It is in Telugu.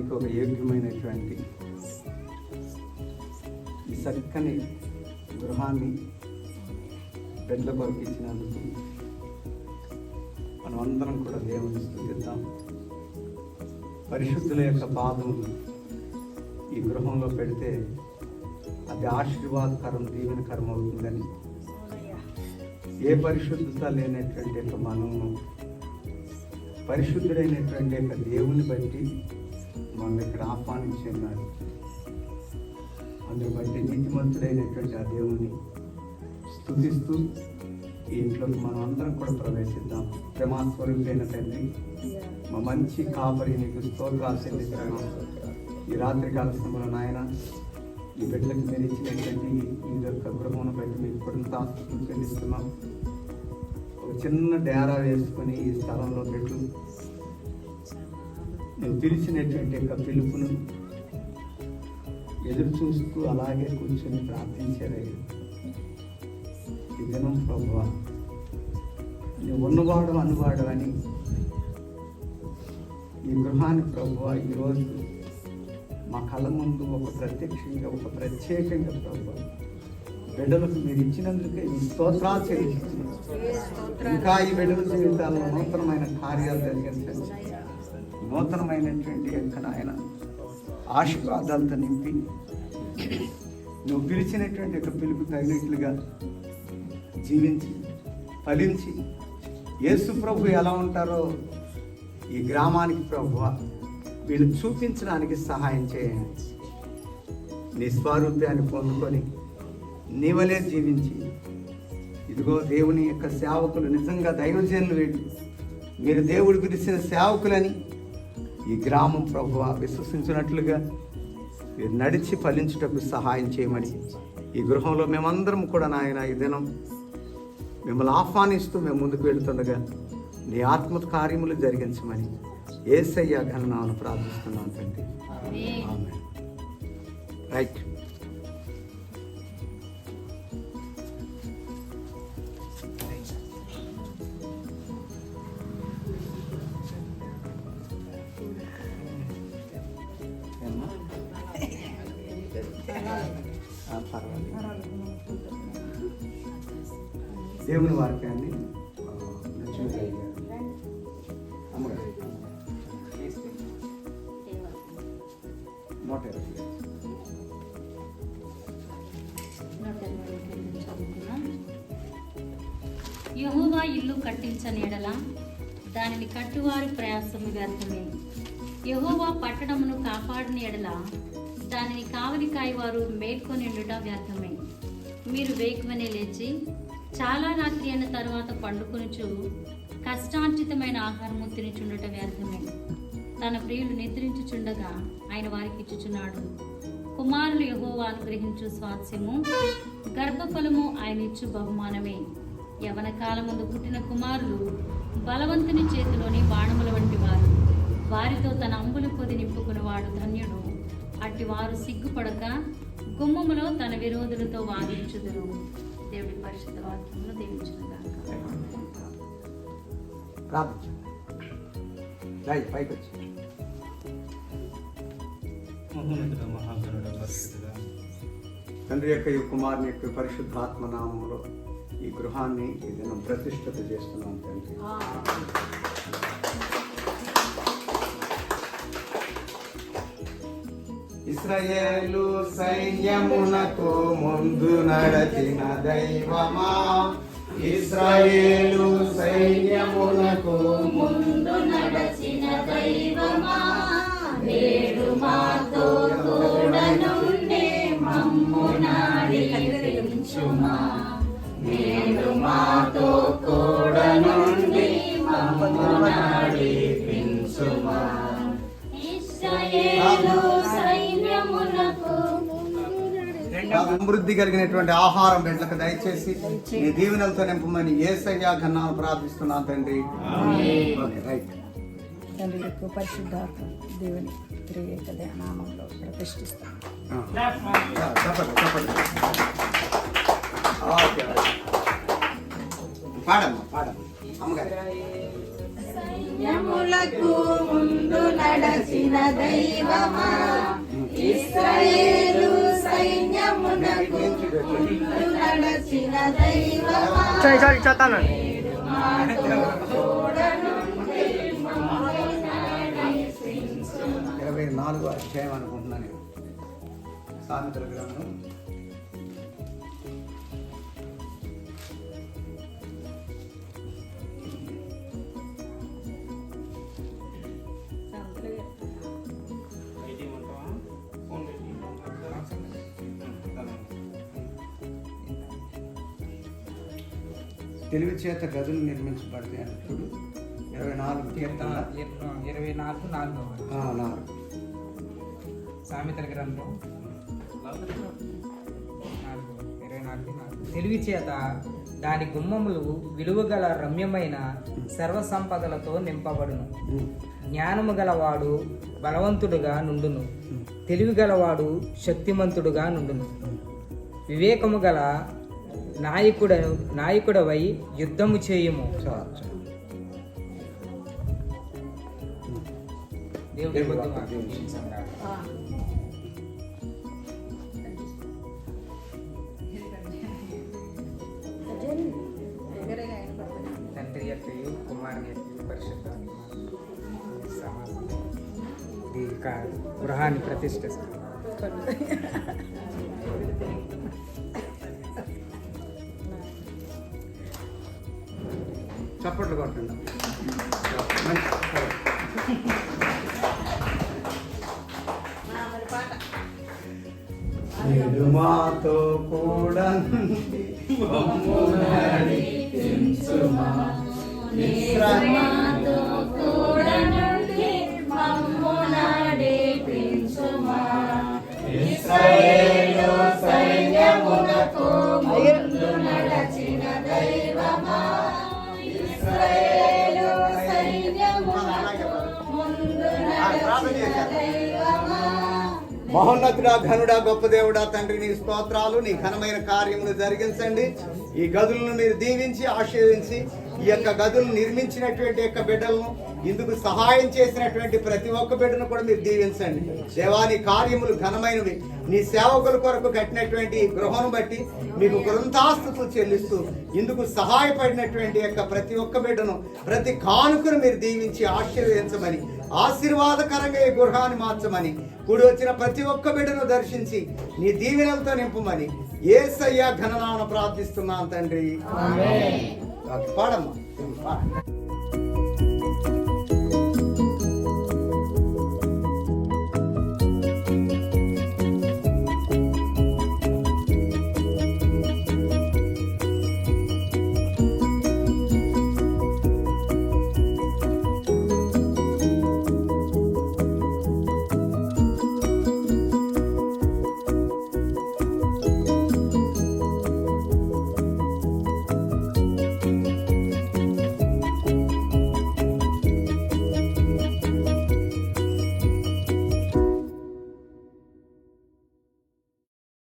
నివసించడానికి ఒక యోగ్యమైనటువంటి ఈ చక్కని గృహాన్ని బిడ్డల కొరకు ఇచ్చినందుకు మనం అందరం కూడా దేవుని స్థుతిద్దాం. పరిశుద్ధుల యొక్క పాదములు ఈ గృహంలో పెడితే అది ఆశీర్వాదకరం దీవెనకరం అవుతుందని. ఏ పరిశుద్ధత లేనటువంటి యొక్క మనము పరిశుద్ధుడైనటువంటి యొక్క దేవుని బట్టి మనం ఇక్కడ ఆహ్వానించున్నాడు అందుని బట్టి నీతిమంతుడైనటువంటి ఆ దేవుని స్థుతిస్తూ ఈ ఇంట్లోకి మనం అందరం కూడా ప్రవేశిద్దాం. ప్రేమాస్వరూపైన తండ్రి మా మంచి కాపరి నీకు స్తోత్రాలు చెల్లిస్తున్నాం. ఈ రాత్రి కాల సమయంలో నాయన ఈ బిడ్డలకు మీరు ఇచ్చినటువంటి ఈ యొక్క గృహమును బట్టి మీకు కొంత ఆస్తులు చెల్లిస్తున్నాం. ఒక చిన్న డేరా వేసుకొని ఈ స్థలంలో పెట్టు. నువ్వు పిలిచినటువంటి యొక్క పిలుపును ఎదురు చూస్తూ అలాగే కూర్చొని ప్రార్థించారయ్య ఈ దినం ప్రభు నువ్వు ఉన్నవాడు అనువాడు అని ఈ గృహాన్ని ప్రభు ఈరోజు మా కళ్ళ ముందు ఒక ప్రత్యక్షంగా ఒక ప్రత్యేకంగా ప్రభు బిడ్డలకు మీరు ఇచ్చినందుకే ఈ స్తోత్రాలు చెల్లిస్తున్నాం. ఇంకా ఈ బిడ్డల జీవితాల్లో నూతనమైన కార్యాలు జరిగించండి నూతనమైనటువంటి యొక్క నాయన ఆశీర్వాదాలతో నింపి నువ్వు పిలిచినటువంటి యొక్క పిలుపు తగినట్లుగా జీవించి ఫలించి యేసు ప్రభు ఎలా ఉంటారో ఈ గ్రామానికి ప్రభు వీళ్ళు చూపించడానికి సహాయం చేయండి. నీ పొందుకొని నీవలే జీవించి ఇదిగో దేవుని యొక్క సేవకులు నిజంగా దైవజనులు వీళ్ళు. మీరు దేవుడు పిలిచిన సేవకులని ఈ గ్రామం ప్రభు విశ్వసించినట్లుగా మీరు నడిచి ఫలించుటకు సహాయం చేయమని ఈ గృహంలో మేమందరం కూడా నాయన ఈ దినం మిమ్మల్ని ఆహ్వానిస్తూ మేము ముందుకు వెళుతుండగా నీ ఆత్మ కార్యములు జరిగించమని ఏసయ్య ఘననామను ప్రార్థిస్తున్నాను తండ్రి. రైట్ దేవుని వాక్యాన్ని నూట ఇరవై యహోవా ఇల్లు కట్టించని ఎడల దానిని కట్టువారి ప్రయాసము వ్యర్థమే యహోవా పట్టణమును కాపాడని ఎడల దానిని కావలి కాయవారు మేల్కొనిండుట వ్యర్థమే. మీరు వేకువనే లేచి చాలా రాత్రి అయిన తర్వాత పండుకొనుచు కష్టార్జితమైన ఆహారము తినిచుండట వ్యర్థమే. తన ప్రియులు నిద్రించుచుండగా ఆయన వారికి ఇచ్చుచున్నాడు. కుమారులు యహోవా అనుగ్రహించు స్వాస్యము గర్భఫలము ఆయన ఇచ్చు బహుమానమే. యవన కాలముందు పుట్టిన కుమారులు బలవంతుని చేతిలోని బాణముల వంటి వారు. వారితో తన అంబుల పొది నింపుకునేవాడు ధన్యుడు. అట్టి వారు సిగ్గుపడక గుమ్మములో తన విరోధులతో వాదించుదురు. పరిశుద్ధ వాక్యమును దీవించునుగాక ప్రార్థించు పైకి వచ్చి మహోన్నతుడ పరిశుద్ధుడ తండ్రి యొక్క ఈ కుమారుని యొక్క పరిశుద్ధాత్మ నామంలో ఈ గృహాన్ని ఏదైనా ప్రతిష్టత చేస్తున్నాం తండ్రి. ఇస్రయేలు సైన్యమునకు ముందు నడచిన దైవమా? ఇస్రాయేలు సైన్యమునకు ముందు నడచిన దైవమా? నేడు మాతో తోడనుండే మమ్ము నాడించుమా నేడు మాతో తోడనుండి మమ్ము నాడించుమా ఇశ్రాయేలు సమృద్ధి కలిగినటువంటి ఆహారం బిడ్డలకు దయచేసి నీ దీవెనలతో నింపమని ఏసయ్యా ఘన్నాలు ప్రార్థిస్తున్నాను తండ్రి. Okay right. తండ్రి యొక్క పరిశుద్ధాత్మ దేవుని తిరిగేక నామంలో ప్రతిష్ఠిస్తాం. చెప్పండి చెప్పండి ఓకే పాడమ్మా పాడమ్మా. అమ్మగారు. సైన్యములకు ముందు నడచిన దైవమా? ఇస్రాయేలు సైన్యమునకు ముందు నడచిన దైవమా? ఇరవై నాలుగో అధ్యాయం అనుకుంటున్నాను నేను. సామెతల గ్రంథం. తెలివి చేత గదులు నిర్మించబడతాయి అన్నప్పుడు ఇరవై నాలుగు ఇరవై నాలుగు నాలుగవ ఆ, నాలుగు. సామెతల గ్రంథం. నాలుగు ఇరవై నాలుగు నాలుగు. తెలివి చేత దాని గుమ్మములు విలువగల రమ్యమైన సర్వ సంపదలతో నింపబడును. జ్ఞానము గలవాడు బలవంతుడుగా నుండును. తెలివి గలవాడు శక్తిమంతుడుగా నుండును. వివేకము గల నాయకుడ నాయకుడవై యుద్ధము చేయుము. తండ్రి యొక్కయు కుమారుని యొక్కయు ఒక గృహాన్ని ప్రతిష్ఠిస్తుంది చప్పట్లు కొట్టండి. మంచి మాతో కూడా సైన్యమునతో మహోన్నతుడా ఘనుడా గొప్ప దేవుడా తండ్రి నీ స్తోత్రాలు నీ ఘనమైన కార్యములు జరిగించండి. ఈ గదులను మీరు దీవించి ఆశీర్వించి ఈ యొక్క గదులు నిర్మించినటువంటి యొక్క బిడ్డలను ఇందుకు సహాయం చేసినటువంటి ప్రతి ఒక్క బిడ్డను కూడా మీరు దీవించండి. దేవాని కార్యములు ఘనమైనవి. నీ సేవకుల కొరకు కట్టినటువంటి ఈ గృహను బట్టి మీకు కృంతాస్తుతులు చెల్లిస్తూ ఇందుకు సహాయపడినటువంటి యొక్క ప్రతి ఒక్క బిడ్డను ప్రతి కానుకను మీరు దీవించి ఆశీర్వదించమని ఆశీర్వాదకరంగా ఈ గృహాన్ని మార్చమని కూడి వచ్చిన ప్రతి ఒక్క బిడ్డను దర్శించి నీ దీవెనలతో నింపమని ఏసయ్య ఘననామను ప్రార్థిస్తున్నాను తండ్రి. పాడమ్మా. పాడ